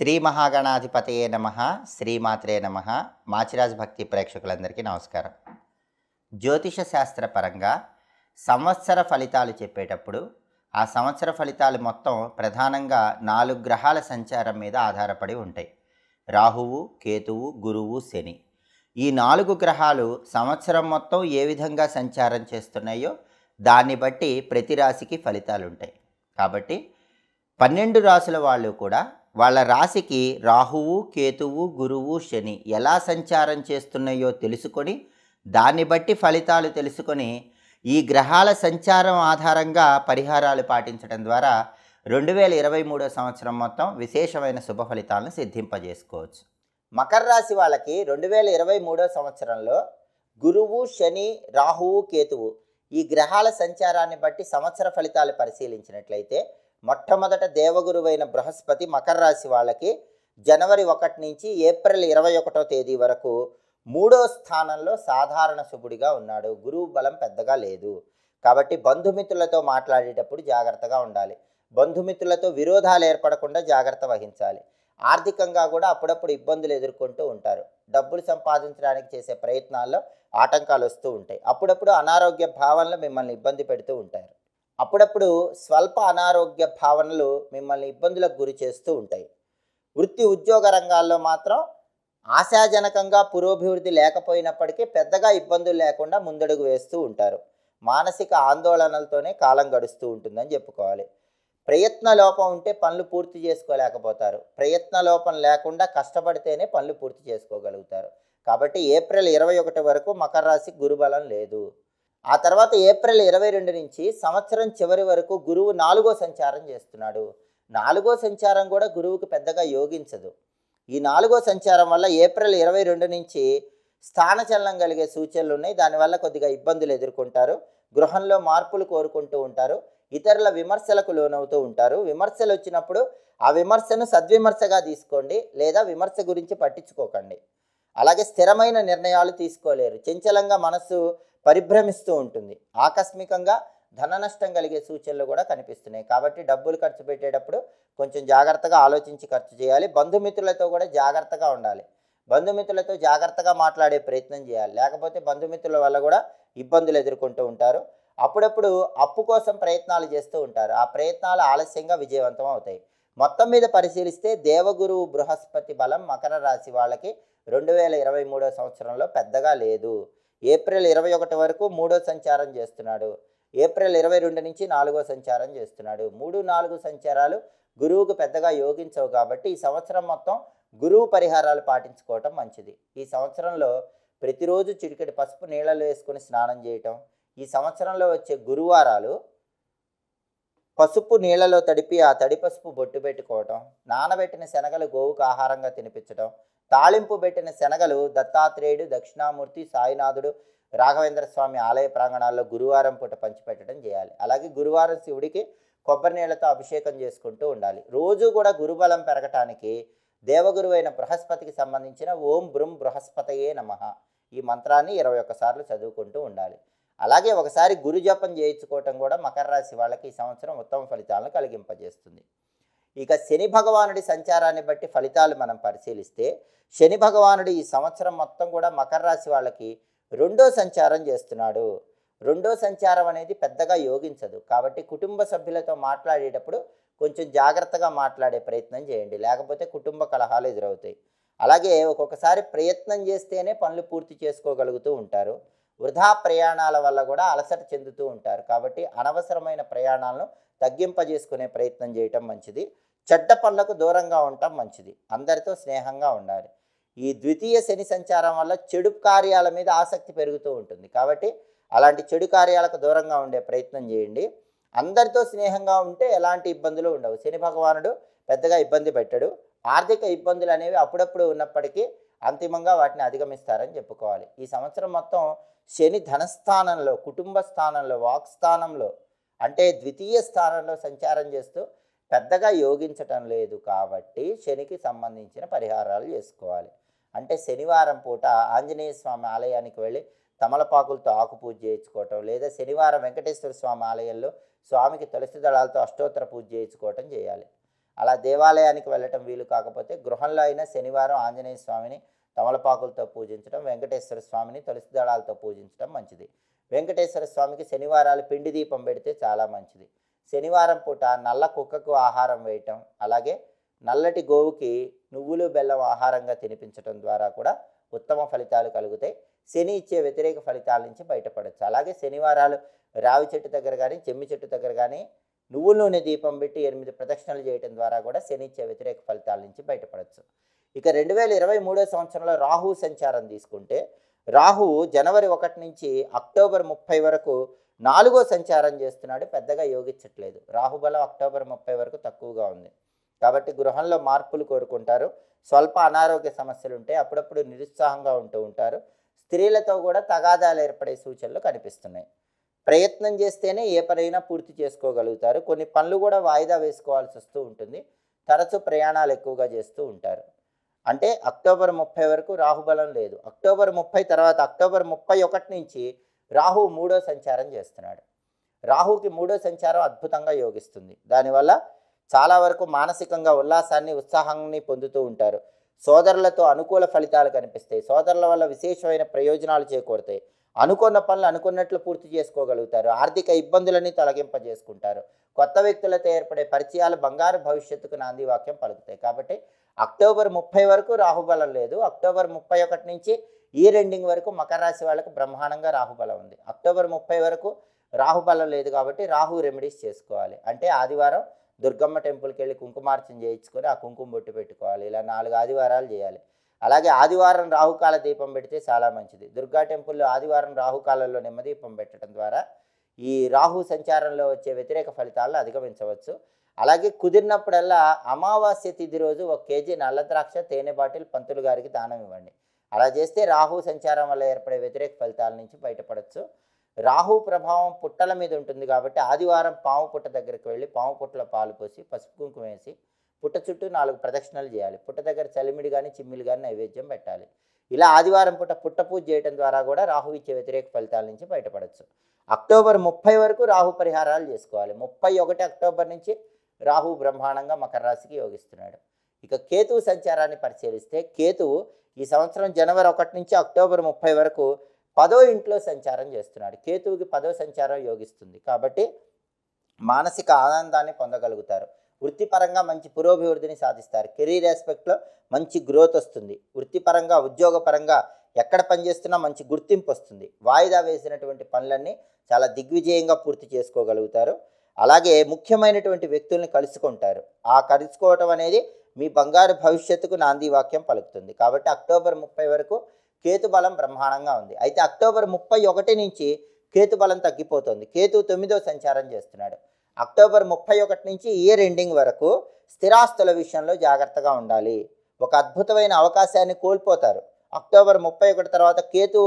శ్రీ మహాగణాధిపతయే నమ శ్రీమాత్రే నమ. మాచిరాజ్ భక్తి ప్రేక్షకులందరికీ నమస్కారం. జ్యోతిష శాస్త్ర పరంగా సంవత్సర ఫలితాలు చెప్పేటప్పుడు ఆ సంవత్సర ఫలితాలు మొత్తం ప్రధానంగా నాలుగు గ్రహాల సంచారం మీద ఆధారపడి ఉంటాయి. రాహువు కేతువు గురువు శని. ఈ నాలుగు గ్రహాలు సంవత్సరం మొత్తం ఏ విధంగా సంచారం చేస్తున్నాయో దాన్ని బట్టి ప్రతి రాశికి ఫలితాలు ఉంటాయి. కాబట్టి పన్నెండు రాసుల వాళ్ళు కూడా వాళ్ళ రాశికి రాహువు కేతువు గురువు శని ఎలా సంచారం చేస్తున్నాయో తెలుసుకొని దాన్ని బట్టి ఫలితాలు తెలుసుకొని ఈ గ్రహాల సంచారం ఆధారంగా పరిహారాలు పాటించడం ద్వారా రెండు వేల ఇరవై మూడో సంవత్సరం మొత్తం విశేషమైన శుభ ఫలితాలను సిద్ధింపజేసుకోవచ్చు. మకర రాశి వాళ్ళకి రెండు వేల ఇరవై మూడో సంవత్సరంలో గురువు శని రాహువు కేతువు ఈ గ్రహాల సంచారాన్ని బట్టి సంవత్సర ఫలితాలు పరిశీలించినట్లయితే మొట్టమొదట దేవగురువైన బృహస్పతి మకర రాశి వాళ్ళకి జనవరి ఒకటి నుంచి ఏప్రిల్ ఇరవై ఒకటో తేదీ వరకు మూడో స్థానంలో సాధారణ శుభుడిగా ఉన్నాడు. గురువు బలం పెద్దగా లేదు. కాబట్టి బంధుమిత్రులతో మాట్లాడేటప్పుడు జాగ్రత్తగా ఉండాలి. బంధుమిత్రులతో విరోధాలు ఏర్పడకుండా జాగ్రత్త వహించాలి. ఆర్థికంగా కూడా అప్పుడప్పుడు ఇబ్బందులు ఎదుర్కొంటూ ఉంటారు. డబ్బులు సంపాదించడానికి చేసే ప్రయత్నాల్లో ఆటంకాలు వస్తూ ఉంటాయి. అప్పుడప్పుడు అనారోగ్య భావనలు మిమ్మల్ని ఇబ్బంది పెడుతూ ఉంటారు. అప్పుడప్పుడు స్వల్ప అనారోగ్య భావనలు మిమ్మల్ని ఇబ్బందులకు గురి చేస్తూ ఉంటాయి. వృత్తి ఉద్యోగ రంగాల్లో మాత్రం ఆశాజనకంగా పురోభివృద్ధి లేకపోయినప్పటికీ పెద్దగా ఇబ్బందులు లేకుండా ముందడుగు వేస్తూ ఉంటారు. మానసిక ఆందోళనలతోనే కాలం గడుస్తూ ఉంటుందని చెప్పుకోవాలి. ప్రయత్న లోపం ఉంటే పనులు పూర్తి చేసుకోలేకపోతారు. ప్రయత్న లోపం లేకుండా కష్టపడితేనే పనులు పూర్తి చేసుకోగలుగుతారు. కాబట్టి ఏప్రిల్ ఇరవై ఒకటి వరకు మకర రాశి గురుబలం లేదు. ఆ తర్వాత ఏప్రిల్ ఇరవై రెండు నుంచి సంవత్సరం చివరి వరకు గురువు నాలుగో సంచారం చేస్తున్నాడు. నాలుగో సంచారం కూడా గురువుకు పెద్దగా యోగించదు. ఈ నాలుగో సంచారం వల్ల ఏప్రిల్ ఇరవై రెండు నుంచి స్థానచలనం కలిగే సూచనలు ఉన్నాయి. దానివల్ల కొద్దిగా ఇబ్బందులు ఎదుర్కొంటారు. గృహంలో మార్పులు కోరుకుంటూ ఉంటారు. ఇతరుల విమర్శలకు లోనవుతూ ఉంటారు. విమర్శలు వచ్చినప్పుడు ఆ విమర్శను సద్విమర్శగా తీసుకోండి లేదా విమర్శ గురించి పట్టించుకోకండి. అలాగే స్థిరమైన నిర్ణయాలు తీసుకోలేరు. చంచలంగా మనస్సు పరిభ్రమిస్తూ ఉంటుంది. ఆకస్మికంగా ధన నష్టం కలిగే సూచనలు కూడా కనిపిస్తున్నాయి. కాబట్టి డబ్బులు ఖర్చు పెట్టేటప్పుడు కొంచెం జాగ్రత్తగా ఆలోచించి ఖర్చు చేయాలి. బంధుమిత్రులతో కూడా జాగ్రత్తగా ఉండాలి. బంధుమిత్రులతో జాగ్రత్తగా మాట్లాడే ప్రయత్నం చేయాలి. లేకపోతే బంధుమిత్రుల వల్ల కూడా ఇబ్బందులు ఎదుర్కొంటూ ఉంటారు. అప్పుడప్పుడు అప్పు కోసం ప్రయత్నాలు చేస్తూ ఉంటారు. ఆ ప్రయత్నాలు ఆలస్యంగా విజయవంతం అవుతాయి. మొత్తం మీద పరిశీలిస్తే దేవగురువు బృహస్పతి బలం మకర రాశి వాళ్ళకి రెండు వేల ఇరవై మూడో సంవత్సరంలో పెద్దగా లేదు. ఏప్రిల్ ఇరవై ఒకటి వరకు మూడో సంచారం చేస్తున్నాడు. ఏప్రిల్ ఇరవై రెండు నుంచి నాలుగో సంచారం చేస్తున్నాడు. మూడు నాలుగు సంచారాలు గురువుకు పెద్దగా యోగించవు కాబట్టి ఈ సంవత్సరం మొత్తం గురువు పరిహారాలు పాటించుకోవటం మంచిది. ఈ సంవత్సరంలో ప్రతిరోజు చిటికెడు పసుపు నీళ్ళలో వేసుకొని స్నానం చేయటం ఈ సంవత్సరంలో వచ్చే గురువారాలు పసుపు నీళ్ళలో తడిపి ఆ తడి పసుపు బొట్టు పెట్టుకోవటం నానబెట్టిన శనగలు గోవుకు ఆహారంగా తినిపించటం తాళింపు పెట్టిన శనగలు దత్తాత్రేయుడు దక్షిణామూర్తి సాయినాథుడు రాఘవేంద్ర స్వామి ఆలయ ప్రాంగణాల్లో గురువారం పూట పంచిపెట్టడం చేయాలి. అలాగే గురువారం శివుడికి కొబ్బరి నీళ్ళతో అభిషేకం చేసుకుంటూ ఉండాలి. రోజు కూడా గురుబలం పెరగటానికి దేవగురువైన బృహస్పతికి సంబంధించిన ఓం బృం బృహస్పతయే నమ ఈ మంత్రాన్ని ఇరవై ఒక్కసార్లు చదువుకుంటూ ఉండాలి. అలాగే ఒకసారి గురు జపం చేయించుకోవటం కూడా మకర రాశి వాళ్ళకి ఈ సంవత్సరం ఉత్తమ ఫలితాలను కలిగింపజేస్తుంది. ఇక శని భగవానుడి సంచారాన్ని బట్టి ఫలితాలు మనం పరిశీలిస్తే శని భగవానుడు ఈ సంవత్సరం మొత్తం కూడా మకర రాశి వాళ్ళకి రెండో సంచారం చేస్తున్నాడు. రెండో సంచారం అనేది పెద్దగా యోగించదు. కాబట్టి కుటుంబ సభ్యులతో మాట్లాడేటప్పుడు కొంచెం జాగ్రత్తగా మాట్లాడే ప్రయత్నం చేయండి. లేకపోతే కుటుంబ కలహాలు ఎదురవుతాయి. అలాగే ఒక్కొక్కసారి ప్రయత్నం చేస్తేనే పనులు పూర్తి చేసుకోగలుగుతూ ఉంటారు. వృధా ప్రయాణాల వల్ల కూడా అలసట చెందుతూ ఉంటారు. కాబట్టి అనవసరమైన ప్రయాణాలను తగ్గింపజేసుకునే ప్రయత్నం చేయటం మంచిది. చెడ్డ పనులకు దూరంగా ఉండటం మంచిది. అందరితో స్నేహంగా ఉండాలి. ఈ ద్వితీయ శని సంచారం వల్ల చెడు కార్యాల మీద ఆసక్తి పెరుగుతూ ఉంటుంది. కాబట్టి అలాంటి చెడు కార్యాలకు దూరంగా ఉండే ప్రయత్నం చేయండి. అందరితో స్నేహంగా ఉంటే ఎలాంటి ఇబ్బందులు ఉండవు. శని భగవానుడు పెద్దగా ఇబ్బంది పెట్టడు. ఆర్థిక ఇబ్బందులు అనేవి అప్పుడప్పుడు ఉన్నప్పటికీ అంతిమంగా వాటిని అధిగమిస్తారని చెప్పుకోవాలి. ఈ సంవత్సరం మొత్తం శని ధనస్థానంలో కుటుంబ స్థానంలో వాక్ స్థానంలో అంటే ద్వితీయ స్థానంలో సంచారం చేస్తూ పెద్దగా యోగించటం లేదు కాబట్టి శనికి సంబంధించిన పరిహారాలు చేసుకోవాలి. అంటే శనివారం పూట ఆంజనేయ స్వామి ఆలయానికి వెళ్ళి తమలపాకులతో ఆకు పూజ చేయించుకోవటం లేదా శనివారం వెంకటేశ్వర స్వామి ఆలయంలో స్వామికి తులసి దళాలతో అష్టోత్తర పూజ చేయించుకోవటం చేయాలి. అలా దేవాలయానికి వెళ్ళటం వీలు కాకపోతే గృహంలో అయినా శనివారం ఆంజనేయ స్వామిని తమలపాకులతో పూజించడం వెంకటేశ్వర స్వామిని తులసి దళాలతో పూజించడం మంచిది. వెంకటేశ్వర స్వామికి శనివారాలు పిండి దీపం పెడితే చాలా మంచిది. శనివారం పూట నల్ల కుక్కకు ఆహారం వేయటం అలాగే నల్లటి గోవుకి నువ్వులు బెల్లం ఆహారంగా తినిపించడం ద్వారా కూడా ఉత్తమ ఫలితాలు కలుగుతాయి. శని ఇచ్చే వ్యతిరేక ఫలితాల నుంచి బయటపడవచ్చు అలాగే శనివారాలు రావి చెట్టు దగ్గర కానీ చెమ్మి చెట్టు దగ్గర కానీ నువ్వుల నూనె దీపం పెట్టి ఎనిమిది ప్రదక్షిణలు చేయడం ద్వారా కూడా శని ఇచ్చే వ్యతిరేక ఫలితాల నుంచి బయటపడవచ్చు ఇక రెండు వేల ఇరవై మూడో సంవత్సరంలో రాహు సంచారం తీసుకుంటే రాహు జనవరి ఒకటి నుంచి అక్టోబర్ ముప్పై వరకు నాలుగో సంచారం చేస్తున్నాడు పెద్దగా యోగించట్లేదు. రాహుబలం అక్టోబర్ ముప్పై వరకు తక్కువగా ఉంది. కాబట్టి గృహంలో మార్పులు కోరుకుంటారు. స్వల్ప అనారోగ్య సమస్యలు ఉంటాయి అప్పుడప్పుడు నిరుత్సాహంగా ఉంటూ ఉంటారు. స్త్రీలతో కూడా తగాదాలు ఏర్పడే సూచనలు కనిపిస్తున్నాయి. ప్రయత్నం చేస్తేనే ఏ పనైనా పూర్తి చేసుకోగలుగుతారు. కొన్ని పనులు కూడా వాయిదా వేసుకోవాల్సి వస్తూ ఉంటుంది. తరచూ ప్రయాణాలు ఎక్కువగా చేస్తూ ఉంటారు. అంటే అక్టోబర్ ముప్పై వరకు రాహుబలం లేదు. అక్టోబర్ ముప్పై తర్వాత అక్టోబర్ ముప్పై ఒకటి నుంచి రాహు మూడో సంచారం చేస్తున్నాడు. రాహుకి మూడో సంచారం అద్భుతంగా యోగిస్తుంది. దానివల్ల చాలా వరకు మానసికంగా ఉల్లాసాన్ని ఉత్సాహాన్ని పొందుతూ ఉంటారు. సోదరులతో అనుకూల ఫలితాలు కనిపిస్తాయి. సోదరుల వల్ల విశేషమైన ప్రయోజనాలు చేకూరుతాయి. అనుకున్న పనులు అనుకున్నట్లు పూర్తి చేసుకోగలుగుతారు. ఆర్థిక ఇబ్బందులని తొలగింపజేసుకుంటారు. కొత్త వ్యక్తులతో ఏర్పడే పరిచయాలు బంగారు భవిష్యత్తుకు నాంది వాక్యం పలుకుతాయి. కాబట్టి అక్టోబర్ ముప్పై వరకు రాహుబలం లేదు. అక్టోబర్ ముప్పై ఒకటి నుంచి ఈ రెండింగ్ వరకు మకర రాశి వాళ్ళకు బ్రహ్మాండంగా రాహుబలం ఉంది. అక్టోబర్ ముప్పై వరకు రాహుబలం లేదు కాబట్టి రాహు రెమెడీస్ చేసుకోవాలి. అంటే ఆదివారం దుర్గమ్మ టెంపుల్కి వెళ్ళి కుంకుమార్చన చేయించుకొని ఆ కుంకుమ బొట్టు పెట్టుకోవాలి. ఇలా నాలుగు ఆదివారాలు చేయాలి. అలాగే ఆదివారం రాహుకాల దీపం పెడితే చాలా మంచిది. దుర్గా టెంపుల్లో ఆదివారం రాహుకాలంలో నిమ్మదీపం పెట్టడం ద్వారా ఈ రాహు సంచారంలో వచ్చే వ్యతిరేక ఫలితాలను అధిగమించవచ్చు. అలాగే కుదిరినప్పుడల్లా అమావాస్య తిథి రోజు ఒక కేజీ నల్ల ద్రాక్ష తేనె బాటిల్ పంతులు గారికి దానం ఇవ్వండి. అలా చేస్తే రాహు సంచారం వల్ల ఏర్పడే వ్యతిరేక ఫలితాల నుంచి బయటపడవచ్చు రాహు ప్రభావం పుట్టల మీద ఉంటుంది కాబట్టి ఆదివారం పాము పుట్ట దగ్గరికి వెళ్ళి పాము పుట్టలో పాలు పోసి పసుపు కుంకుమ వేసి పుట్ట చుట్టూ నాలుగు ప్రదక్షిణలు చేయాలి. పుట్ట దగ్గర చలిమిడి కానీ చిమ్మిలు కానీ నైవేద్యం పెట్టాలి. ఇలా ఆదివారం పుట్ట పుట్ట పూజ చేయడం ద్వారా కూడా రాహు ఇచ్చే వ్యతిరేక ఫలితాల నుంచి బయటపడవచ్చు అక్టోబర్ ముప్పై వరకు రాహు పరిహారాలు చేసుకోవాలి. ముప్పై ఒకటి అక్టోబర్ నుంచి రాహు బ్రహ్మాండంగా మకర రాశికి యోగిస్తున్నాడు. ఇక కేతువు సంచారాన్ని పరిశీలిస్తే కేతువు ఈ సంవత్సరం జనవరి ఒకటి నుంచి అక్టోబర్ ముప్పై వరకు పదో ఇంట్లో సంచారం చేస్తున్నాడు. కేతువుకి పదో సంచారం యోగిస్తుంది. కాబట్టి మానసిక ఆనందాన్ని పొందగలుగుతారు. వృత్తిపరంగా మంచి పురోభివృద్ధిని సాధిస్తారు. కెరీర్ ఆస్పెక్ట్లో మంచి గ్రోత్ వస్తుంది. వృత్తిపరంగా ఉద్యోగపరంగా ఎక్కడ పనిచేస్తున్నా మంచి గుర్తింపు వస్తుంది. వాయిదా వేసినటువంటి పనులన్నీ చాలా దిగ్విజయంగా పూర్తి చేసుకోగలుగుతారు. అలాగే ముఖ్యమైనటువంటి వ్యక్తుల్ని కలుసుకుంటారు. ఆ కలుసుకోవటం అనేది మీ బంగారు భవిష్యత్తుకు నాంది వాక్యం పలుకుతుంది. కాబట్టి అక్టోబర్ ముప్పై వరకు కేతు బలం బ్రహ్మాండంగా ఉంది. అయితే అక్టోబర్ ముప్పై ఒకటి నుంచి కేతు బలం తగ్గిపోతుంది. కేతు తొమ్మిదో సంచారం చేస్తున్నాడు. అక్టోబర్ ముప్పై ఒకటి నుంచి ఇయర్ ఎండింగ్ వరకు స్థిరాస్తుల విషయంలో జాగ్రత్తగా ఉండాలి. ఒక అద్భుతమైన అవకాశాన్ని కోల్పోతారు. అక్టోబర్ ముప్పై ఒకటి తర్వాత కేతు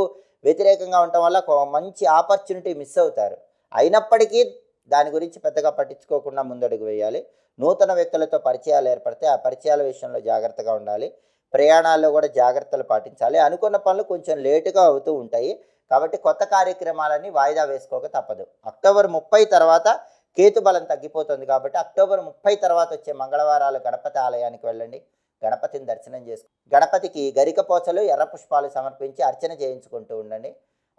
వ్యతిరేకంగా ఉండటం వల్ల మంచి ఆపర్చునిటీ మిస్ అవుతారు. అయినప్పటికీ దాని గురించి పెద్దగా పట్టించుకోకుండా ముందడుగు వేయాలి. నూతన వ్యక్తులతో పరిచయాలు ఏర్పడితే ఆ పరిచయాల విషయంలో జాగ్రత్తగా ఉండాలి. ప్రయాణాల్లో కూడా జాగ్రత్తలు పాటించాలి. అనుకున్న పనులు కొంచెం లేటుగా అవుతూ ఉంటాయి. కాబట్టి కొత్త కార్యక్రమాలని వాయిదా వేసుకోక తప్పదు. అక్టోబర్ ముప్పై తర్వాత కేతు బలం తగ్గిపోతుంది కాబట్టి అక్టోబర్ ముప్పై తర్వాత వచ్చే మంగళవారాలు గణపతి ఆలయానికి వెళ్ళండి. గణపతిని దర్శనం చేసుకో గణపతికి గరిక పోచలు ఎర్ర పుష్పాలు సమర్పించి అర్చన చేయించుకుంటూ ఉండండి.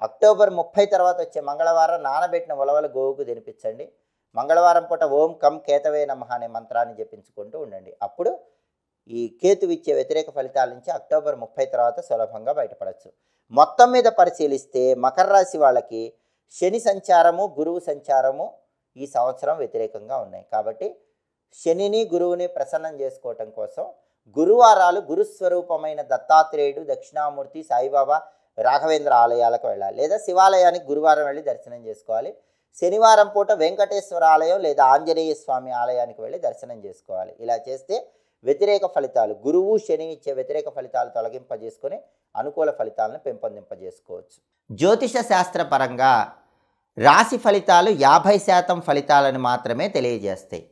అక్టోబర్ ముప్పై తర్వాత వచ్చే మంగళవారం నానబెట్టిన ఉలవలు గోవుకు తినిపించండి. మంగళవారం పూట ఓం కం కేతవే నమః అనే మంత్రాన్ని జపించుకుంటూ ఉండండి. అప్పుడు ఈ కేతు ఇచ్చే వ్యతిరేక ఫలితాల నుంచి అక్టోబర్ ముప్పై తర్వాత సులభంగా బయటపడవచ్చు మొత్తం మీద పరిశీలిస్తే మకర రాశి వాళ్ళకి శని సంచారము గురువు సంచారము ఈ సంవత్సరం వ్యతిరేకంగా ఉన్నాయి. కాబట్టి శనిని గురువుని ప్రసన్నం చేసుకోవటం కోసం గురువారాలు గురుస్వరూపమైన దత్తాత్రేయుడు దక్షిణామూర్తి సాయిబాబా రాఘవేంద్ర ఆలయాలకు వెళ్ళాలి లేదా శివాలయానికి గురువారం వెళ్ళి దర్శనం చేసుకోవాలి. శనివారం పూట వెంకటేశ్వర ఆలయం లేదా ఆంజనేయ స్వామి ఆలయానికి వెళ్ళి దర్శనం చేసుకోవాలి. ఇలా చేస్తే వ్యతిరేక ఫలితాలు గురువు శని ఇచ్చే వ్యతిరేక ఫలితాలు తొలగింపజేసుకొని అనుకూల ఫలితాలను పెంపొందింపజేసుకోవచ్చు. జ్యోతిష శాస్త్ర పరంగా రాశి ఫలితాలు యాభై శాతం ఫలితాలను మాత్రమే తెలియజేస్తాయి.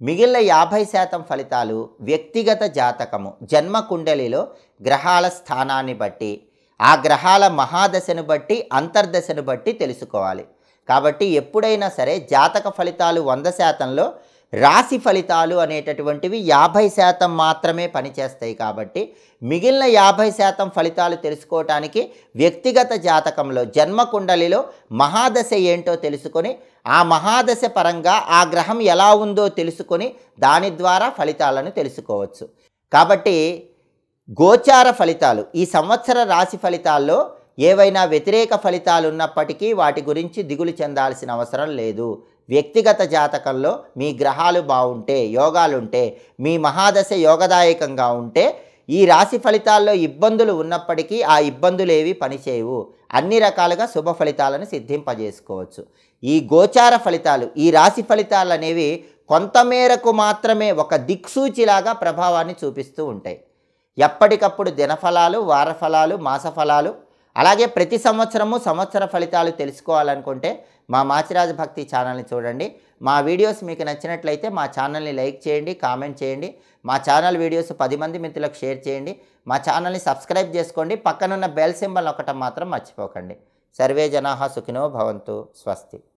మిగిలిన యాభై శాతం ఫలితాలు వ్యక్తిగత జాతకము జన్మ కుండలిలో గ్రహాల స్థానాన్ని బట్టి ఆ గ్రహాల మహాదశను బట్టి అంతర్దశను బట్టి తెలుసుకోవాలి. కాబట్టి ఎప్పుడైనా సరే జాతక ఫలితాలు వంద శాతంలో రాశి ఫలితాలు అనేటటువంటివి యాభై శాతం మాత్రమే పనిచేస్తాయి కాబట్టి మిగిలిన యాభై శాతం ఫలితాలు తెలుసుకోవటానికి వ్యక్తిగత జాతకంలో జన్మ కుండలిలో మహాదశ ఏంటో తెలుసుకొని ఆ మహాదశ పరంగా ఆ గ్రహం ఎలా ఉందో తెలుసుకొని దాని ద్వారా ఫలితాలను తెలుసుకోవచ్చు. కాబట్టి గోచార ఫలితాలు. ఈ సంవత్సర రాశి ఫలితాల్లో ఏవైనా వ్యతిరేక ఫలితాలు ఉన్నప్పటికీ వాటి గురించి దిగులు చెందాల్సిన అవసరం లేదు. వ్యక్తిగత జాతకంలో మీ గ్రహాలు బాగుంటే యోగాలుంటే మీ మహాదశ యోగదాయకంగా ఉంటే ఈ రాశి ఫలితాల్లో ఇబ్బందులు ఉన్నప్పటికీ ఆ ఇబ్బందులు ఏవి పనిచేయవు. అన్ని రకాలుగా శుభ ఫలితాలను సిద్ధింపజేసుకోవచ్చు. ఈ గోచార ఫలితాలు ఈ రాశి ఫలితాలు అనేవి కొంతమేరకు మాత్రమే ఒక దిక్సూచిలాగా ప్రభావాన్ని చూపిస్తూ ఉంటాయి. ఎప్పటికప్పుడు దినఫలాలు వారఫలాలు మాసఫలాలు అలాగే ప్రతి సంవత్సరము సంవత్సర ఫలితాలు తెలుసుకోవాలనుకుంటే మా మాచిరాజు భక్తి ఛానల్ని చూడండి. మా వీడియోస్ మీకు నచ్చినట్లయితే మా ఛానల్ని లైక్ చేయండి కామెంట్ చేయండి. మా ఛానల్ వీడియోస్ పది మంది మిత్రులకు షేర్ చేయండి. మా ఛానల్ని సబ్స్క్రైబ్ చేసుకోండి. పక్కనున్న బెల్ సింబల్ ఒకటం మాత్రం మర్చిపోకండి. సర్వే జనాహ సుఖినో భవంతు. స్వస్తి.